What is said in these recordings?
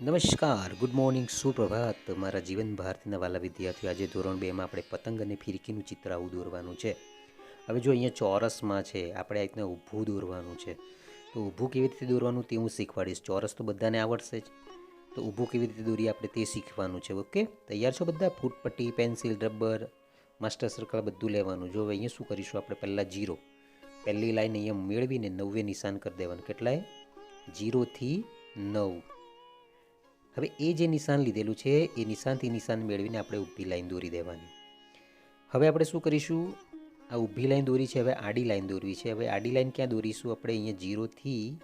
નમસ્કાર, good morning, સુપ્રભાત. મારા જીવન ભારતીના વાલા વિદ્યાર્થીઓ, આજે ધોરણ બેમાં આપણે પતંગ અને ફિરકીનું ચિત્ર આવું દોરવાનું છે. હવે જો અહીંયા ચોરસમાં છે, આપણે આ રીતના ઊભું દોરવાનું છે. તો ઊભું કેવી રીતે દોરવાનું તે હું શીખવાડીશ. ચોરસ તો બધાને આવડશે જ. તો ઊભું કેવી રીતે દોરીએ આપણે તે શીખવાનું છે, ઓકે? તૈયાર છો બધા? ફૂટપટ્ટી, પેન્સિલ, રબર, માસ્ટર સર્કલ બધું લેવાનું. જો અહીંયા શું કરીશું આપણે? પહેલાં જીરો. પહેલી લાઈન અહીંયા મેળવીને નવે નિશાન કરી દેવાનું. કેટલાય? જીરોથી નવ. હવે એ જે નિશાન લીધેલું છે, એ નિશાનથી નિશાન મેળવીને આપણે ઊભી લાઈન દોરી દેવાની. હવે આપણે શું કરીશું? આ ઊભી લાઈન દોરી છે, હવે આડી લાઈન દોરવી છે. હવે આડી લાઈન ક્યાં દોરીશું? આપણે અહીંયા જીરોથી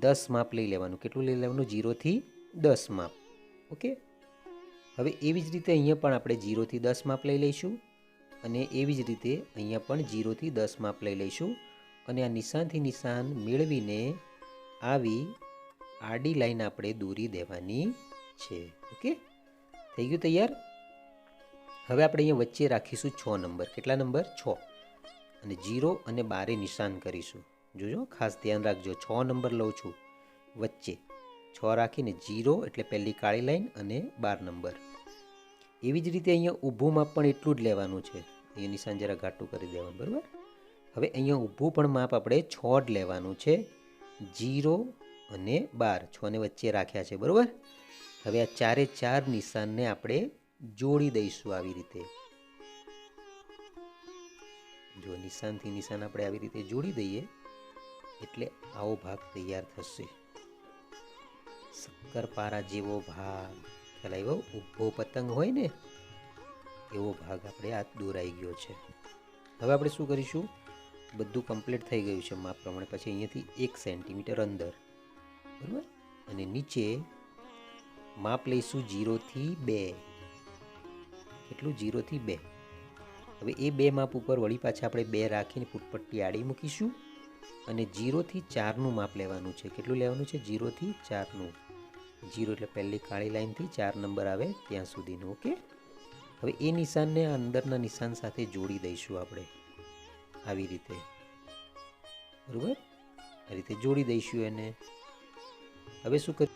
દસ માપ લઈ લેવાનું. કેટલું લઈ લેવાનું? જીરોથી દસ માપ. ઓકે? હવે એવી જ રીતે અહીંયા પણ આપણે જીરોથી દસ માપ લઈ લઈશું અને એવી જ રીતે અહીંયા પણ જીરોથી દસ માપ લઈ લઈશું અને આ નિશાનથી નિશાન મેળવીને આવી આડી લાઈન આપણે દોરી દેવાની છે. ઓકે? થઈ ગયું તૈયાર? હવે આપણે અહીંયા વચ્ચે રાખીશું છ નંબર. કેટલા નંબર? છ. અને જીરો અને બારે નિશાન કરીશું. જોજો, ખાસ ધ્યાન રાખજો. છ નંબર લઉં છું. વચ્ચે. છ રાખીને જીરો, એટલે પહેલી કાળી લાઈન અને બાર નંબર. એવી જ રીતે અહીંયા ઊભું માપ પણ એટલું જ લેવાનું છે. અહીંયા નિશાન જરા ઘાટું કરી દેવાનું, બરાબર? હવે અહીંયા ઊભું પણ માપ આપણે છ જ લેવાનું છે. જીરો અને બાર છને વચ્ચે રાખ્યા છે, બરાબર? હવે આ ચારે ચાર નિશાનને આપણે જોડી દઈશું આવી રીતે. જો નિશાનથી નિશાન આપણે આવી રીતે જોડી દઈએ, એટલે આવો ભાગ તૈયાર થશે. શક્કરપારા જેવો ભાગ. ખ્યાલ આવ્યો? ઊભો પતંગ હોય ને, એવો ભાગ આપણે આ દોરાઈ ગયો છે. હવે આપણે શું કરીશું? બધું કમ્પ્લીટ થઈ ગયું છે, માપ પ્રમાણે. પછી અહીંયાથી એક સેન્ટીમીટર અંદર. બરાબર? અને નીચે માપ લઈશું જીરોથી બે. કેટલું? જીરોથી બે. હવે એ બે માપ ઉપર વળી પાછા આપણે બે રાખીને ફૂટપટ્ટી આડી મૂકીશું. અને જીરોથી ચારનું માપ લેવાનું છે. કેટલું લેવાનું છે? જીરોથી ચારનું. જીરો એટલે પહેલી કાળી લાઈનથી ચાર નંબર આવે ત્યાં સુધીનું, ઓકે? હવે એ નિશાનને અંદરના નિશાન સાથે જોડી દઈશું આપણે. આવી રીતે. બરાબર? આ રીતે જોડી દઈશું એને. હવે શું કર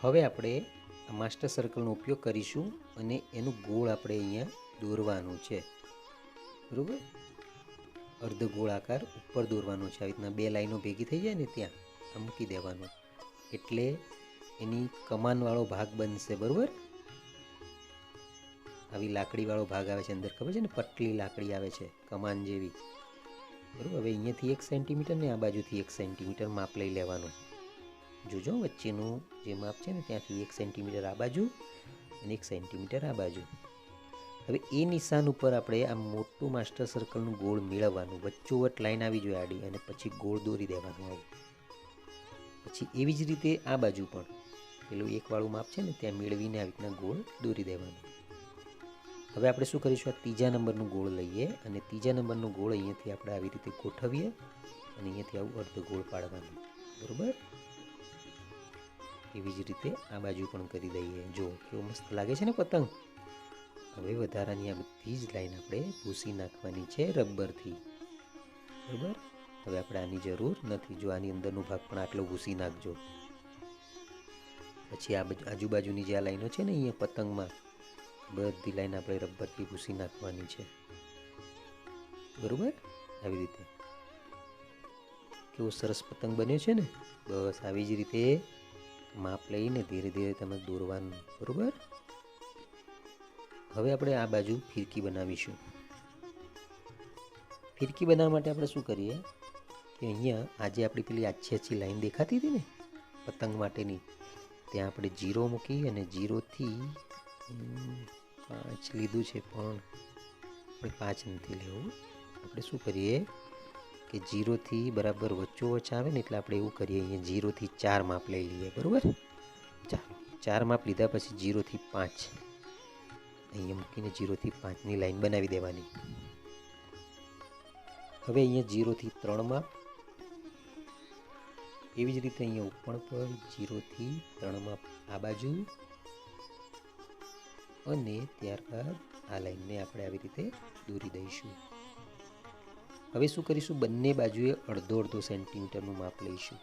હવે આપણે આ માસ્ટર સર્કલનો ઉપયોગ કરીશું અને એનું ગોળ આપણે અહીંયા દોરવાનું છે. બરાબર? અર્ધ ગોળાકાર ઉપર દોરવાનું છે. આવી રીતના બે લાઈનો ભેગી થઈ જાય ને ત્યાં આ મૂકી દેવાનું. એટલે એની કમાનવાળો ભાગ બનશે, બરાબર? આવી લાકડીવાળો ભાગ આવે છે અંદર, ખબર છે ને? પટલી લાકડી આવે છે, કમાન જેવી. બરાબર? હવે અહીંયાથી એક સેન્ટીમીટર ને આ બાજુથી એક સેન્ટીમીટર માપ લઈ લેવાનું. જોજો, વચ્ચેનું જે માપ છે ને, ત્યાંથી એક સેન્ટીમીટર આ બાજુ અને એક સેન્ટીમીટર આ બાજુ. હવે એ નિશાન ઉપર આપણે આ મોટું માસ્ટર સર્કલનું ગોળ મેળવવાનું. વચ્ચોવટ લાઈન આવી જોઈએ આડી અને પછી ગોળ દોરી દેવાનું આવું. પછી એવી જ રીતે આ બાજુ પણ. પેલું એકવાળું માપ છે ને, ત્યાં મેળવીને આવી રીતના ગોળ દોરી દેવાનું. હવે આપણે શું કરીશું? આ ત્રીજા નંબરનું ગોળ લઈએ અને ત્રીજા નંબરનું ગોળ અહીંયાથી આપણે આવી રીતે ગોઠવીએ અને અહીંયાથી આવું અર્ધ ગોળ પાડવાનું. બરાબર? એવી જ રીતે આ બાજુ પણ કરી દઈએ. જો, કેવો મસ્ત લાગે છે ને પતંગ? હવે વધારાની આ બધી જ લાઈન આપણે ભૂસી નાખવાની છે રબરથી. બરાબર? હવે આપણે આની જરૂર નથી. જો આની અંદરનો ભાગ પણ આટલો ભૂસી નાખજો. પછી આ આજુબાજુની જે આ લાઈનો છે ને અહીંયા પતંગમાં, બધી લાઈન આપણે રબરથી ભૂસી નાખવાની છે. બરાબર? આવી રીતે. કેવો સરસ પતંગ બન્યો છે ને? બસ, આવી જ રીતે માપ લઈને ધીરે ધીરે તમે દોરવાનું, બરાબર? હવે આપણે આ બાજુ ફિરકી બનાવીશું. ફિરકી બનાવવા માટે આપણે શું કરીએ કે અહીંયા આજે આપણી પેલી આછી આછી લાઈન દેખાતી હતી ને, પતંગ માટેની, ત્યાં આપણે જીરો મૂકી અને જીરોથી પાંચ લીધું છે પણ આપણે પાંચ નથી લેવું. આપણે શું કરીએ? કે જીરોથી બરાબર વચ્ચો વચ્ચ આવે ને એટલે આપણે એવું કરીએ, અહીંયા જીરોથી ચાર માપ લઈ લઈએ, બરાબર? ચાલો, ચાર માપ લીધા પછી જીરોથી પાંચ. અહીંયા મૂકીને જીરોથી પાંચની લાઈન બનાવી દેવાની. હવે અહીંયા જીરોથી ત્રણ માપ. એવી જ રીતે અહીંયા ઉપર પર જીરોથી ત્રણ માપ આ બાજુ અને ત્યારબાદ આ લાઈનને આપણે આવી રીતે દોરી દઈશું. હવે શું કરીશું? બંને બાજુએ અડધો અડધો સેન્ટીમીટરનું માપ લઈશું.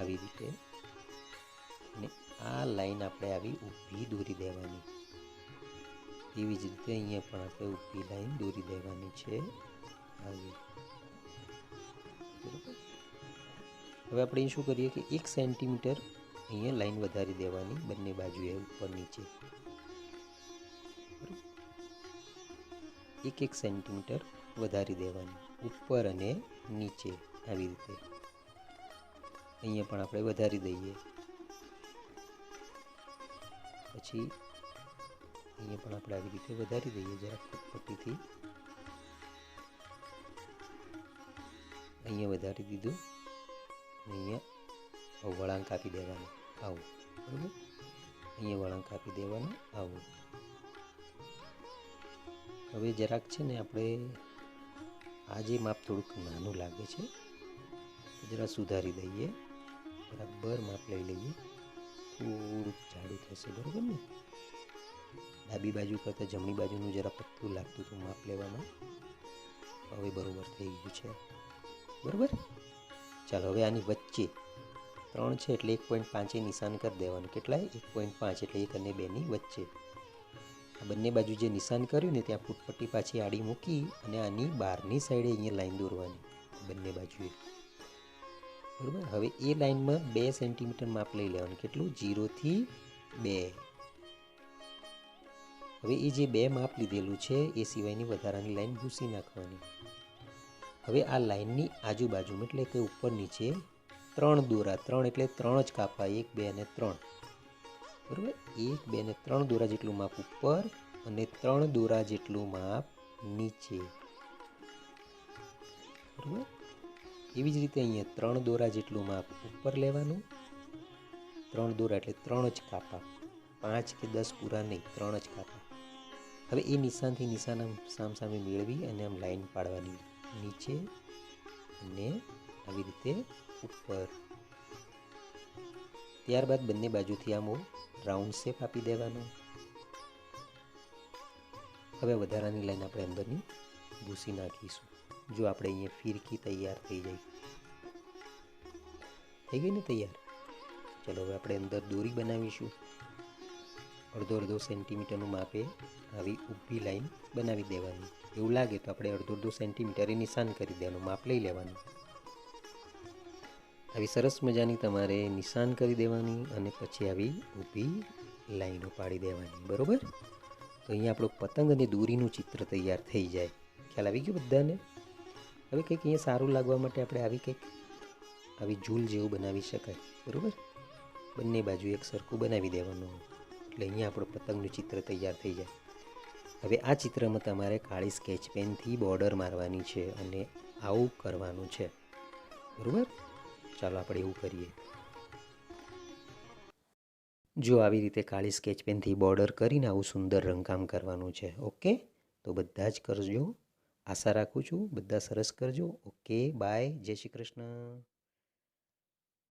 આવી રીતે. અને આ લાઈન આપણે આવી ઊભી દોરી દેવાની. એવી જ રીતે અહીંયા પણ આપણે ઊભી લાઈન દોરી દેવાની છે. આવી હવે આપણે શું કરીએ કે એક સેન્ટીમીટર અહીંયા લાઈન વધારી દેવાની, બંને બાજુએ ઉપર નીચે. એક એક સેન્ટીમીટર વધારી દેવાની, ઉપર અને નીચે આવી રીતે. અહીંયા પણ આપણે વધારી દઈએ. પછી અહીંયા પણ આપણે આવી રીતે વધારી દઈએ જરા પટ્ટીથી અહીંયા વધારી દીધું. અહીંયા વળાંક આપી દેવાનું. આવું, બરાબર? અહીંયા વળાંક આપી દેવાનું. આવું. હવે જરાક છે ને આપણે આ જે માપ થોડુંક નાનું લાગે છે. જરા સુધારી દઈએ. બરાબર માપ લઈ લઈએ. થોડુંક જાડું થશે, બરાબર ને? ડાબી બાજુ કરતાં જમણી બાજુનું જરા પતલું લાગતું હતું માપ લેવામાં. હવે બરાબર થઈ ગયું છે. બરાબર? ચાલો, હવે આની વચ્ચે ત્રણ છે એટલે એક પોઈન્ટ પાંચે નિશાન કરી દેવાનું. કેટલાય? એક પોઈન્ટ પાંચ એટલે એક અને બેની વચ્ચે. આ બંને બાજુ જે નિશાન કર્યું ને ત્યાં ફૂટપટ્ટી પાછી આડી મૂકી અને આની બહારની સાઈડે અહીંયા લાઈન દોરવાની. બંને બાજુએ. બરાબર? હવે એ લાઈનમાં બે સેન્ટીમીટર માપ લઈ લેવાનું. કેટલું? જીરોથી બે. હવે એ જે બે માપ લીધેલું છે, એ સિવાયની વધારાની લાઈન ભૂસી નાખવાની. હવે આ લાઈનની આજુબાજુમાં, એટલે કે ઉપર નીચે, ત્રણ દોરા. ત્રણ એટલે ત્રણ જ કાપા. એક, બે અને ત્રણ. બરાબર? એક, બે ને ત્રણ દોરા જેટલું માપ ઉપર અને ત્રણ દોરા જેટલું માપ નીચે. બરાબર? એવી જ રીતે અહીંયા ત્રણ દોરા જેટલું માપ ઉપર લેવાનું. ત્રણ દોરા એટલે ત્રણ જ કાપા. પાંચ કે દસ પૂરા નહીં, ત્રણ જ કાપા. હવે એ નિશાનથી નિશાન આમ સામ સામે મેળવી અને આમ લાઈન પાડવાની નીચે અને આવી રીતે ઉપર. ત્યારબાદ બંને બાજુથી આમ રાઉન્ડ શેપ આપી દેવાનો. હવે વધારાની લાઈન આપણે અંદરની ભૂસી નાખીશું. જો આપણે અહીંયા ફિરકી તૈયાર થઈ જાય. થઈ ગઈ ને તૈયાર? ચલો હવે આપણે અંદર દોરી બનાવીશું. અડધો અડધો સેન્ટીમીટરનું માપે આવી ઊભી લાઈન બનાવી દેવાની. એવું લાગે તો આપણે અડધો અડધો સેન્ટીમીટરે નિશાન કરી દેવાનું, માપ લઈ લેવાનું. આવી સરસ મજાની તમારે નિશાન કરી દેવાની અને પછી આવી ઊભી લાઈનો પાડી દેવાની, બરાબર? તો અહીંયા આપણું પતંગ અને દોરીનું ચિત્ર તૈયાર થઈ જાય. ખ્યાલ આવી ગયો બધાને? હવે કંઈક અહીંયા સારું લાગવા માટે આપણે આવી કંઈક આવી ઝૂલ જેવું બનાવી શકાય, બરાબર? બંને બાજુ એક સરખું બનાવી દેવાનું. એટલે અહીંયા આપણું પતંગનું ચિત્ર તૈયાર થઈ જાય. હવે આ ચિત્રમાં તમારે કાળી સ્કેચ પેનથી બોર્ડર મારવાની છે અને આવું કરવાનું છે. બરાબર? ચાલો આપણે એવું કરીએ. જો આવી રીતે કાળી સ્કેચ પેનથી બોર્ડર કરીને આવું સુંદર રંગકામ કરવાનું છે, ઓકે? તો બધા જ કરજો. આશા રાખું છું, બધા સરસ કરજો. Okay, bye. જય શ્રી કૃષ્ણ.